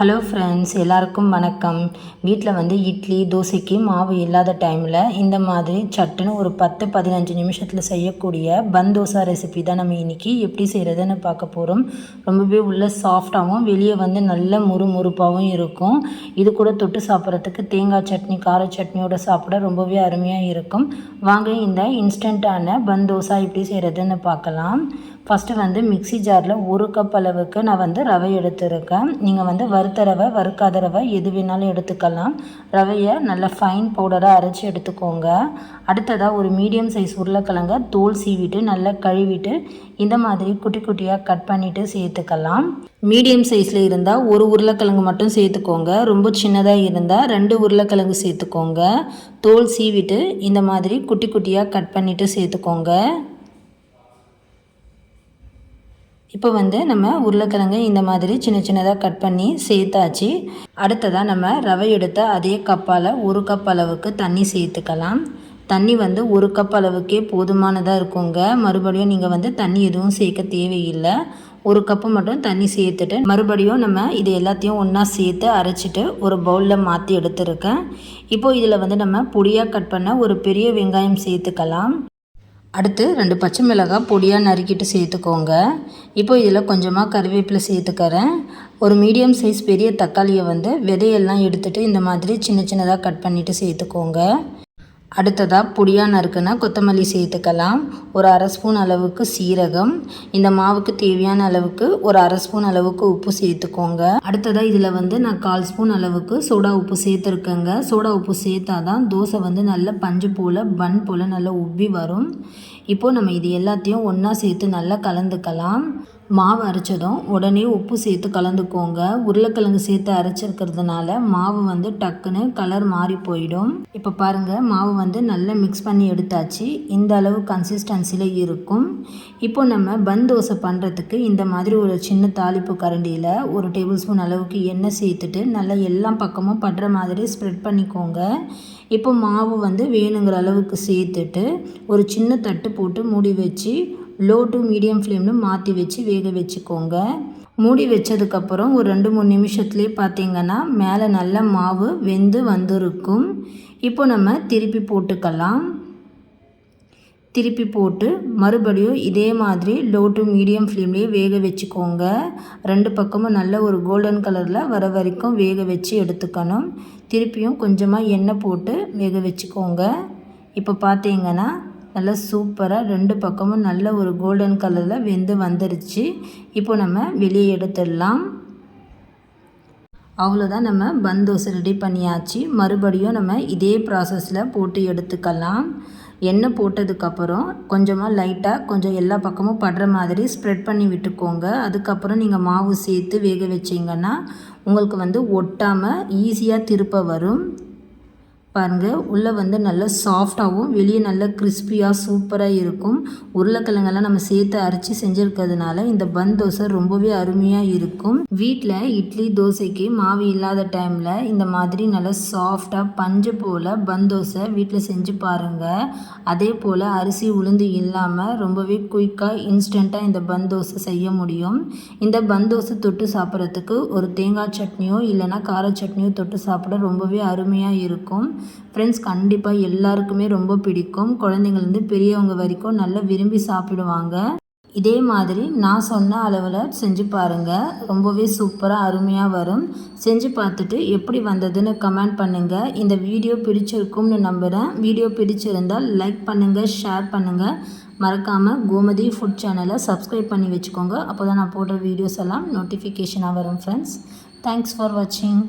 Hello friends எல்லாருக்கும் வணக்கம். வீட்டில் வந்து இட்லி தோசைக்கு மாவு இல்லாத டைமில் இந்த மாதிரி சட்டுன்னு ஒரு பத்து பதினஞ்சு நிமிஷத்தில் செய்யக்கூடிய பன் தோசை ரெசிபி தான் நம்ம இன்றைக்கி எப்படி செய்கிறதுன்னு பார்க்க போகிறோம் ரொம்பவே உள்ள சாஃப்டாகவும் வெளியே வந்து நல்ல முறுமுறுப்பாகவும் இருக்கும். இது கூட தொட்டு சாப்பிட்றதுக்கு தேங்காய் சட்னி கார சட்னியோட சாப்பிட ரொம்பவே அருமையாக இருக்கும். வாங்க இந்த இன்ஸ்டண்ட்டான பன் தோசை எப்படி செய்கிறதுன்னு பார்க்கலாம். ஃபஸ்ட்டு வந்து மிக்ஸி ஜாரில் ஒரு கப் அளவுக்கு நான் வந்து ரவை எடுத்துருக்கேன். நீங்கள் வந்து வறுத்த ரவை வறுக்காத ரவை எது வேணாலும் எடுத்துக்கலாம். ரவையை நல்லா ஃபைன் பவுடராக அரைச்சி எடுத்துக்கோங்க. அடுத்ததாக ஒரு மீடியம் சைஸ் உருளைக்கிழங்க தோல் சீவிட்டு நல்லா கழுவிட்டு இந்த மாதிரி குட்டி குட்டியாக கட் பண்ணிவிட்டு சேர்த்துக்கலாம். மீடியம் சைஸில் இருந்தால் ஒரு உருளைக்கிழங்கு மட்டும் சேர்த்துக்கோங்க. ரொம்ப சின்னதாக இருந்தால் ரெண்டு உருளைக்கிழங்கு சேர்த்துக்கோங்க. தோல் சீவிட்டு இந்த மாதிரி குட்டி குட்டியாக கட் பண்ணிவிட்டு சேர்த்துக்கோங்க. இப்போ வந்து நம்ம உருளைக்கிழங்கு இந்த மாதிரி சின்ன சின்னதாக கட் பண்ணி சேர்த்தாச்சு. அடுத்ததாக நம்ம ரவை எடுத்த அதே கப்பால் ஒரு கப் அளவுக்கு தண்ணி சேர்த்துக்கலாம். தண்ணி வந்து ஒரு கப் அளவுக்கே போதுமானதாக இருக்குங்க. மறுபடியும் நீங்கள் வந்து தண்ணி எதுவும் சேர்க்க தேவையில்லை. ஒரு கப்பு மட்டும் தண்ணி சேர்த்துட்டு மறுபடியும் நம்ம இது எல்லாத்தையும் ஒன்றா சேர்த்து அரைச்சிட்டு ஒரு பவுலில் மாற்றி எடுத்துருக்கேன். இப்போது இதில் வந்து நம்ம பொடியாக கட் பண்ண ஒரு பெரிய வெங்காயம் சேர்த்துக்கலாம். அடுத்து ரெண்டு பச்சை மிளகாய் பொடியாக நறுக்கிட்டு சேர்த்துக்கோங்க. இப்போ இதில் கொஞ்சமாக கருவேப்பிலை சேர்த்துக்கிறேன். ஒரு மீடியம் சைஸ் பெரிய தக்காளியை வந்து விதையெல்லாம் எடுத்துகிட்டு இந்த மாதிரி சின்ன சின்னதாக கட் பண்ணிவிட்டு சேர்த்துக்கோங்க. அடுத்ததாக புடியா நறுக்குனா கொத்தமல்லி சேர்த்துக்கலாம். ஒரு அரை ஸ்பூன் அளவுக்கு சீரகம். இந்த மாவுக்கு தேவையான அளவுக்கு ஒரு அரை ஸ்பூன் அளவுக்கு உப்பு சேர்த்துக்கோங்க. அடுத்ததாக இதில் வந்து நான் கால் ஸ்பூன் அளவுக்கு சோடா உப்பு சேர்த்துருக்கேங்க. சோடா உப்பு சேர்த்தா தான் தோசை வந்து நல்ல பஞ்சு போல் பன் போல் நல்லா உப்பி வரும். இப்போது நம்ம இது எல்லாத்தையும் ஒன்றா சேர்த்து நல்லா கலந்துக்கலாம். மாவு அரைச்சதும் உடனே உப்பு சேர்த்து கலந்துக்கோங்க. உருளைக்கிழங்கு சேர்த்து அரைச்சிருக்கிறதுனால மாவு வந்து டக்குன்னு கலர் மாறி போயிடும். இப்போ பாருங்கள் மாவு வந்து நல்லா மிக்ஸ் பண்ணி எடுத்தாச்சு. இந்த அளவு கன்சிஸ்டன்சியில் இருக்கும். இப்போ நம்ம பன் தோசை பண்ணுறதுக்கு இந்த மாதிரி ஒரு சின்ன தாளிப்பு கரண்டியில் ஒரு டேபிள் ஸ்பூன் அளவுக்கு எண்ணெய் சேர்த்துட்டு நல்லா எல்லா பக்கமும் படுற மாதிரி ஸ்ப்ரெட் பண்ணிக்கோங்க. இப்போ மாவு வந்து வேணுங்கிற அளவுக்கு சேர்த்துட்டு ஒரு சின்ன தட்டு போட்டு மூடி வச்சு லோ டு மீடியம் ஃப்ளேம்னு மாற்றி வச்சு வேக வச்சுக்கோங்க. மூடி வச்சதுக்கப்புறம் ஒரு ரெண்டு மூணு நிமிஷத்துலேயே பார்த்தீங்கன்னா மேலே நல்ல மாவு வெந்து வந்திருக்கும். இப்போ நம்ம திருப்பி போட்டுக்கலாம். திருப்பி போட்டு மறுபடியும் இதே மாதிரி லோ டு மீடியம் ஃப்ளேம்லேயே வேக வச்சுக்கோங்க. ரெண்டு பக்கமும் நல்ல ஒரு கோல்டன் கலரில் வர வரைக்கும் வேக வச்சு எடுத்துக்கணும். திருப்பியும் கொஞ்சமாக எண்ணெய் போட்டு வேக வச்சுக்கோங்க. இப்போ பார்த்தீங்கன்னா நல்லா சூப்பராக ரெண்டு பக்கமும் நல்ல ஒரு கோல்டன் கலரில் வெந்து வந்துருச்சு. இப்போ நம்ம வெளியே எடுத்துடலாம். அவ்வளோதான் நம்ம பன் தோசை ரெடி பண்ணியாச்சு. மறுபடியும் நம்ம இதே ப்ராசஸில் போட்டு எடுத்துக்கலாம். எண்ணெய் போட்டதுக்கப்புறம் கொஞ்சமாக லைட்டாக கொஞ்சம் எல்லா பக்கமும் படுற மாதிரி ஸ்ப்ரெட் பண்ணி விட்டுக்கோங்க. அதுக்கப்புறம் நீங்கள் மாவு சேர்த்து வேக வச்சிங்கன்னா உங்களுக்கு வந்து ஒட்டாமல் ஈஸியாக திருப்ப வரும். பாருங்கள் உள்ளே வந்து நல்லா சாஃப்டாகவும் வெளியே நல்லா கிறிஸ்பியாக சூப்பராக இருக்கும். உருளைக்கிழங்கெல்லாம் நம்ம சேர்த்து அரைச்சி செஞ்சுருக்கிறதுனால இந்த பன் தோசை ரொம்பவே அருமையாக இருக்கும். வீட்டில் இட்லி தோசைக்கு மாவு இல்லாத டைமில் இந்த மாதிரி நல்லா சாஃப்டாக பஞ்சு போல் பன் தோசை வீட்டில் செஞ்சு பாருங்கள் அதே போல் அரிசி உளுந்து இல்லாமல் ரொம்பவே குயிக்காக இன்ஸ்டண்ட்டாக இந்த பன் தோசை செய்ய முடியும். இந்த பன் தோசை தொட்டு சாப்பிட்றதுக்கு ஒரு தேங்காய் சட்னியோ இல்லைனா கார சட்னியோ தொட்டு சாப்பிட ரொம்பவே அருமையாக இருக்கும். ஃப்ரெண்ட்ஸ் கண்டிப்பாக எல்லாருக்குமே ரொம்ப பிடிக்கும். குழந்தைங்கள்லேருந்து பெரியவங்க வரைக்கும் நல்லா விரும்பி சாப்பிடுவாங்க. இதே மாதிரி நான் சொன்ன அளவில் செஞ்சு பாருங்கள் ரொம்பவே சூப்பராக அருமையாக வரும். செஞ்சு பார்த்துட்டு எப்படி வந்ததுன்னு கமெண்ட் பண்ணுங்கள் இந்த வீடியோ பிடிச்சிருக்கும்னு நம்புகிறேன் வீடியோ பிடிச்சிருந்தால் லைக் பண்ணுங்கள் ஷேர் பண்ணுங்கள் மறக்காமல் கோமதி ஃபுட் சேனலை சப்ஸ்கிரைப் பண்ணி வச்சுக்கோங்க. அப்போ தான் நான் போடுற வீடியோஸ் எல்லாம் நோட்டிஃபிகேஷனாக வரும் ஃப்ரெண்ட்ஸ் தேங்க்ஸ் ஃபார் வாட்சிங்